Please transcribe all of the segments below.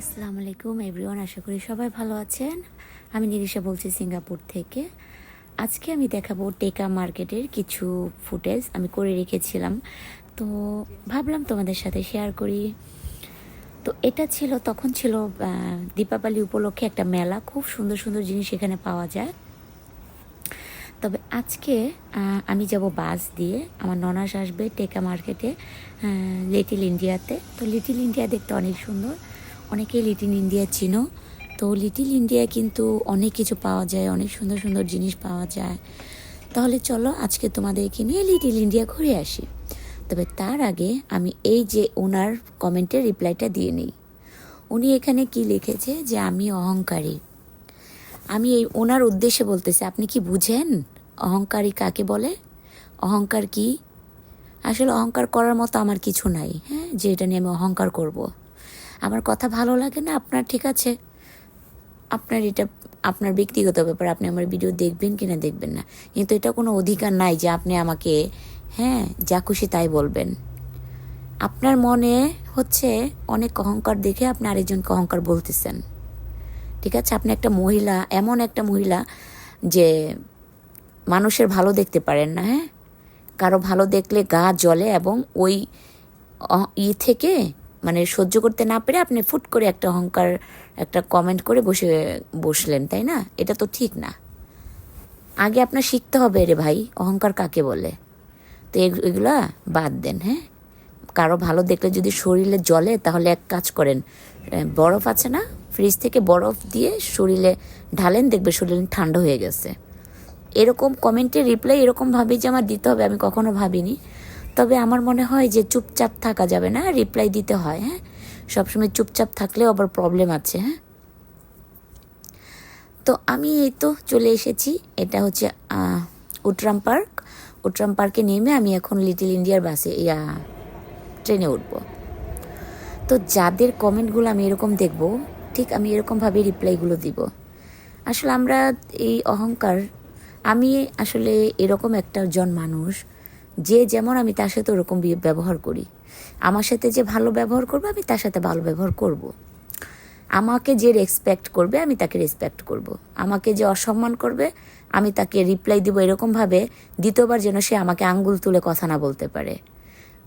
আসসালামু আলাইকুম এভরিওয়ান আশা করি সবাই ভালো আছেন। আমি নিরিশা বলছি সিঙ্গাপুর থেকে। আজকে আমি দেখাবো টেকা মার্কেটের কিছু ফুটেজ আমি করে রেখেছিলাম। তো ভাবলাম তোমাদের সাথে শেয়ার করি। তো এটা ছিল, তখন ছিল দীপাবলি উপলক্ষে একটা মেলা। খুব সুন্দর সুন্দর জিনিস এখানে পাওয়া যায়। তবে আজকে আমি যাব বাস দিয়ে। আমার ননাস আসবে টেকা মার্কেটে লিটিল ইন্ডিয়াতে তো। লিটিল ইন্ডিয়া দেখতে অনেক সুন্দর। অনেকেই লিটিল ইন্ডিয়া চিনো। তো লিটিল ইন্ডিয়া কিন্তু অনেক কিছু পাওয়া যায়, অনেক সুন্দর সুন্দর জিনিস পাওয়া যায়। তাহলে চলো আজকে তোমাদেরকে নিয়ে লিটিল ইন্ডিয়া ঘুরে আসি। তবে তার আগে আমি এই যে ওনার কমেন্টের রিপ্লাইটা দিয়ে নিই। উনি এখানে কি লিখেছে যে, আমি অহংকারী। আমি এই ওনার উদ্দেশ্যে বলতেছি, আপনি কি বুঝেন অহংকারী কাকে বলে? অহংকার কি? আসলে অহংকার করার মতো আমার কিছু নাই হ্যাঁ? যে এটা নিয়ে আমি অহংকার করব। আমার কথা ভালো লাগে না, আপনার ঠিক আছে। আপনার এটা, আপনার ব্যক্তিগত ব্যাপার, আপনি আমার ভিডিও দেখবেন কি না দেখবেন না। কিন্তু এটা কোনো অধিকার নাই যে আপনি আমাকে হ্যাঁ যা খুশি তাই বলবেন। আপনার মনে হচ্ছে অনেক অহংকার দেখে আপনি আরেকজনকে অহংকার বলতেছেন। ঠিক আছে? আপনি একটা মহিলা, এমন একটা মহিলা যে মানুষের ভালো দেখতে পারেন না হ্যাঁ? কারও ভালো দেখলে গা জ্বলে এবং ওই ই থেকে মানে সহ্য করতে না পেরে আপনি ফুট করে একটা অহংকার, একটা কমেন্ট করে বসে বসলেন, তাই না? এটা তো ঠিক না। আগে আপনার শিখতে হবে রে ভাই, অহংকার কাকে বলে? তো এগ- এগুলা বাদ দেন হ্যাঁ? কারও ভালো দেখলে যদি শরীরে জলে তাহলে এক কাজ করেন। বরফ আছে না? ফ্রিজ থেকে বরফ দিয়ে শরীরে ঢালেন, দেখবে শরীর ঠান্ডা হয়ে গেছে। এরকম কমেন্টের রিপ্লাই এরকম ভাবি যে আমার দিতে হবে, আমি কখনো ভাবিনি। তবে আমার মনে হয় যে চুপচাপ থাকা যাবে না রিপ্লাই দিতে হয় হ্যাঁ? সবসময় চুপচাপ থাকলেও আবার প্রবলেম আছে হ্যাঁ? তো আমি এই তো চলে এসেছি, এটা হচ্ছে উটরাম পার্ক। উটরাম পার্কে নেমে আমি এখন লিটিল ইন্ডিয়ার বাসে, ইয়া, ট্রেনে উঠবো। তো যাদের কমেন্টগুলো আমি এরকম দেখব, ঠিক আমি এরকমভাবে রিপ্লাইগুলো দিব। আসলে আমরা এই অহংকার, আমি আসলে এরকম একটা জন মানুষ যে যেমন আমি তার সাথে ওরকম ব্যবহার করি। আমার সাথে যে ভালো ব্যবহার করবে, আমি তার সাথে ভালো ব্যবহার করব। আমাকে যে রেসপেক্ট করবে, আমি তাকে রেসপেক্ট করব। আমাকে যে অসম্মান করবে, আমি তাকে রিপ্লাই দিব এরকমভাবে দ্বিতীয়বার যেন সে আমাকে আঙ্গুল তুলে কথা না বলতে পারে।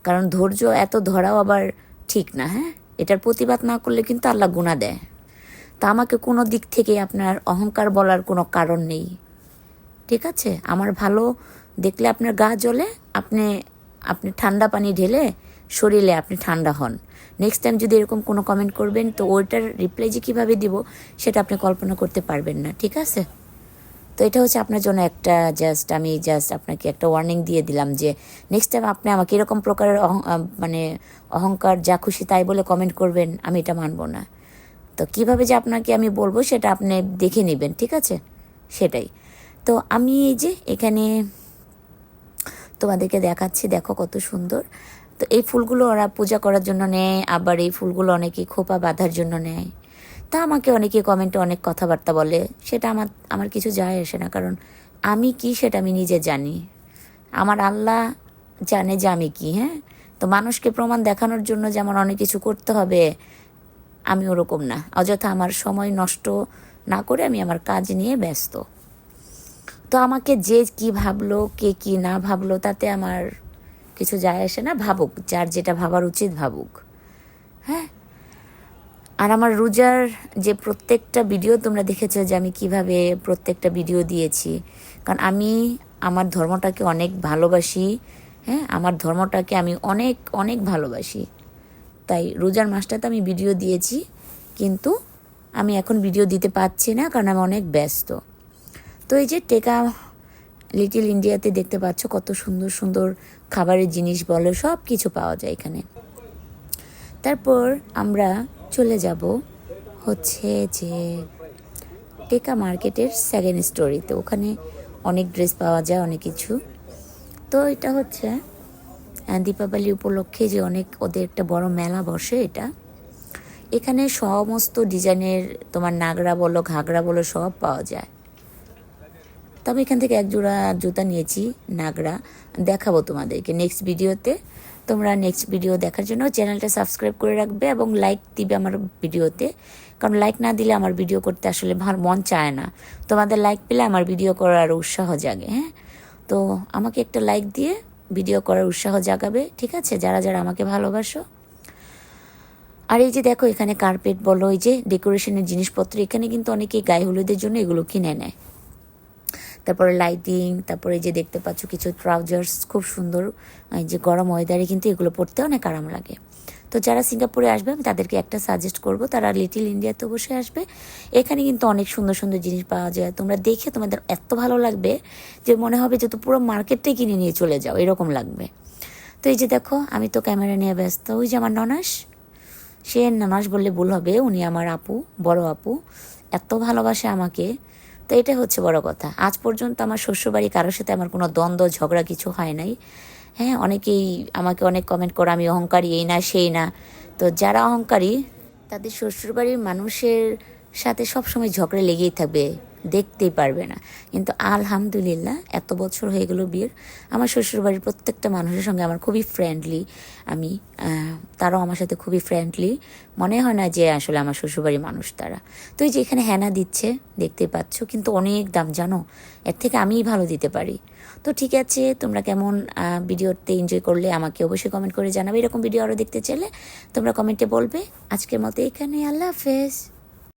কারণ ধৈর্য এত ধরাও আবার ঠিক না হ্যাঁ? এটার প্রতিবাদ না করলে কিন্তু আল্লাহ গুণা দেয়। তা আমাকে কোনো দিক থেকে আপনার অহংকার বলার কোনো কারণ নেই। ঠিক আছে? আমার ভালো দেখলে আপনার গা জ্বলে, আপনি আপনি ঠান্ডা পানি ঢেলে শরীরে আপনি ঠান্ডা হন। নেক্সট টাইম যদি এরকম কোনো কমেন্ট করবেন, তো ওইটার রিপ্লাই যে কীভাবে দিব, সেটা আপনি কল্পনা করতে পারবেন না, ঠিক আছে? তো এটা হচ্ছে আপনার জন্য একটা জাস্ট আমি জাস্ট আপনাকে একটা ওয়ার্নিং দিয়ে দিলাম যে নেক্সট টাইম আপনি আমাকে এরকম প্রকারের মানে অহংকার, যা খুশি তাই বলে কমেন্ট করবেন, আমি এটা মানব না। তো কীভাবে যে আপনাকে আমি বলব, সেটা আপনি দেখে নেবেন, ঠিক আছে? সেটাই। তো আমি এই যে এখানে তোমাদেরকে দেখাচ্ছি, দেখো কত সুন্দর। তো এই ফুলগুলো ওরা পূজা করার জন্য নেয়, আবার এই ফুলগুলো অনেকে খোপা বাঁধার জন্য নেয়। তা আমাকে অনেকে কমেন্টে অনেক কথাবার্তা বলে, সেটা আমার আমার কিছু যায় আসে না, কারণ আমি কি সেটা আমি নিজে জানি। আমার আল্লাহ জানে যে আমি কি হ্যাঁ? তো মানুষকে প্রমাণ দেখানোর জন্য যেমন অনেক কিছু করতে হবে, আমি ওরকম না। অযথা আমার সময় নষ্ট না করে আমি আমার কাজ নিয়ে ব্যস্ত। তো আমাকে যে কি ভাবলো, কে কি না ভাবলো, তাতে আমার কিছু যায় আসে না, ভাবুক, যার যেটা ভাবার উচিত ভাবুক। হ্যাঁ? আর আমার রোজার যে প্রত্যেকটা ভিডিও তোমরা দেখেছ যে আমি কীভাবে প্রত্যেকটা ভিডিও দিয়েছি, কারণ আমি আমার ধর্মটাকে অনেক ভালোবাসি হ্যাঁ? আমার ধর্মটাকে আমি অনেক অনেক ভালোবাসি। তাই রোজার মাসটাতে আমি ভিডিও দিয়েছি, কিন্তু আমি এখন ভিডিও দিতে পারছি না, কারণ আমি অনেক ব্যস্ত। তো এই যে টেকা লিটিল ইন্ডিয়াতে দেখতে পাচ্ছ কত সুন্দর সুন্দর খাবারের জিনিস বলো সব কিছু পাওয়া যায় এখানে। তারপর আমরা চলে যাব হচ্ছে যে টেকা মার্কেটের সেকেন্ড স্টোরিতে ওখানে অনেক ড্রেস পাওয়া যায়, অনেক কিছু। তো এটা হচ্ছে দীপাবলি উপলক্ষে যে অনেক ওদের একটা বড় মেলা বসে এটা। এখানে সমস্ত ডিজাইনের তোমার নাগরা বলো, ঘাগরা বলো, সব পাওয়া যায়। তবে এখান থেকে এক জোড়া জুতা নিয়েছি, নাগরা। দেখাবো তোমাদেরকে নেক্সট ভিডিওতে। তোমরা নেক্সট ভিডিও দেখার জন্য চ্যানেলটা সাবস্ক্রাইব করে রাখবে এবং লাইক দিবে আমার ভিডিওতে। কারণ লাইক না দিলে আমার ভিডিও করতে আসলে মন চায় না। তোমাদের লাইক পেলে আমার ভিডিও করার উৎসাহ জাগে হ্যাঁ? তো আমাকে একটা লাইক দিয়ে ভিডিও করার উৎসাহ জাগাবে, ঠিক আছে? যারা যারা আমাকে ভালোবাসো। আর এই যে দেখো, এখানে কার্পেট বলো, এই যে ডেকোরেশনের জিনিসপত্র, এখানে কিন্তু অনেকেই গায়ে হলুদের জন্য এগুলো কিনে নেয়। তারপরে লাইটিং তারপরে যে দেখতে পাচ্ছ কিছু ট্রাউজার্স খুব সুন্দর। যে গরম ওয়েদারে কিন্তু এগুলো পরতে অনেক আরাম লাগে। তো যারা সিঙ্গাপুরে আসবে, আমি তাদেরকে একটা সাজেস্ট করব। তারা লিটিল ইন্ডিয়াতে বসে আসবে। এখানে কিন্তু অনেক সুন্দর সুন্দর জিনিস পাওয়া যায়। তোমরা দেখে তোমাদের এত ভালো লাগবে যে মনে হবে যে তো পুরো মার্কেটটাই কিনে নিয়ে চলে যাও। এরকম লাগবে। তো এই যে দেখো, আমি তো ক্যামেরা নিয়ে ব্যস্ত। ওই যে আমার ননাস, সে ননাস বললে ভুল হবে। উনি আমার আপু, বড় আপু। এত ভালোবাসে আমাকে। তো এটা হচ্ছে বড় কথা। আজ পর্যন্ত আমার শ্বশুরবাড়ি কারোর সাথে আমার কোনো দ্বন্দ্ব, ঝগড়া কিছু হয় নাই। হ্যাঁ অনেকেই আমাকে অনেক কমেন্ট করে, আমি অহংকারী, এই না, সেই না। তো যারা অহংকারী, তাদের শ্বশুরবাড়ির মানুষের সাথে সবসময় ঝগড়া লেগেই থাকবে। দেখতেই পারবে না। কিন্তু আলহামদুলিল্লাহ, এত বছর হয়ে গেল বিয়ের। আমার শ্বশুরবাড়ির প্রত্যেকটা মানুষের সঙ্গে আমার খুবই ফ্রেন্ডলি আমি তারাও আমার সাথে খুবই ফ্রেন্ডলি মনে হয় না যে আসলে আমার শ্বশুরবাড়ির মানুষ তারা। তো এই যে এখানে হেনা দিচ্ছে, দেখতে পাচ্ছ, কিন্তু অনেক দাম, জানো? এর থেকে আমিই ভালো দিতে পারি। তো ঠিক আছে, তোমরা কেমন ভিডিওতে এনজয় করলে আমাকে অবশ্যই কমেন্ট করে জানাবে। এরকম ভিডিও আরও দেখতে চাইলে তোমরা কমেন্টে বলবে। আজকের মতো এখানে আল্লাহ হাফেজ।